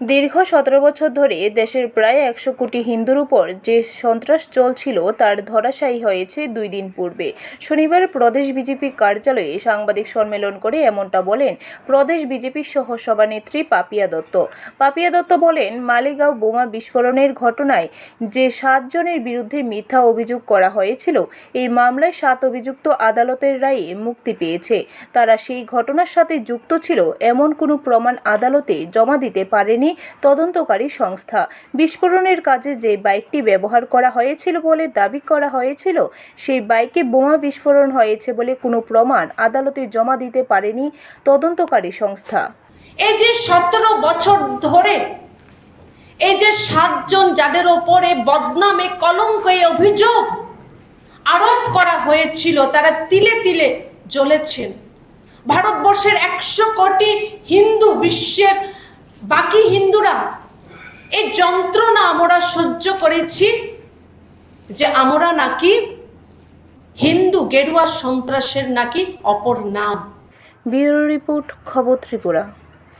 দীর্ঘ সতেরো বছর ধরে দেশের প্রায় একশো কোটি হিন্দুর উপর যে সন্ত্রাস চলছিল, তার ধরাশায়ী হয়েছে দুই দিন পূর্বে। শনিবার প্রদেশ বিজেপি কার্যালয়ে সাংবাদিক সম্মেলন করে এমনটা বলেন প্রদেশ বিজেপির সহ সভানেত্রী পাপিয়া দত্ত। পাপিয়া দত্ত বলেন, মালিগাঁও বোমা বিস্ফোরণের ঘটনায় যে সাতজনের বিরুদ্ধে মিথ্যা অভিযোগ করা হয়েছিল, এই মামলায় সাত অভিযুক্ত আদালতের রায়ে মুক্তি পেয়েছে। তারা সেই ঘটনার সাথে যুক্ত ছিল, এমন কোনো প্রমাণ আদালতে জমা দিতে পারেনি তদন্তকারী সংস্থা। বিস্ফোরণের কাজে যে বাইকটি ব্যবহার করা হয়েছিল বলে দাবি করা হয়েছিল, সেই বাইকে বোমা বিস্ফোরণ হয়েছে বলে কোনো প্রমাণ আদালতে জমা দিতে পারেনি তদন্তকারী সংস্থা। এই যে সতেরো বছর ধরে, এই যে সাতজন যাদের ওপরে বদনামে কলঙ্ক অভিযোগ আরোপ করা হয়েছিল, তারা তিলে তিলে জ্বলেছেন। ভারতবর্ষের একশো কোটি হিন্দু বিশ্বের বাকি হিন্দুরা এই যন্ত্রণা আমরা সহ্য করেছি যে আমরা নাকি হিন্দু গেরুয়া সন্ত্রাসের নাকি অপর নাম। ব্যুরো রিপোর্ট, খবর ত্রিপুরা।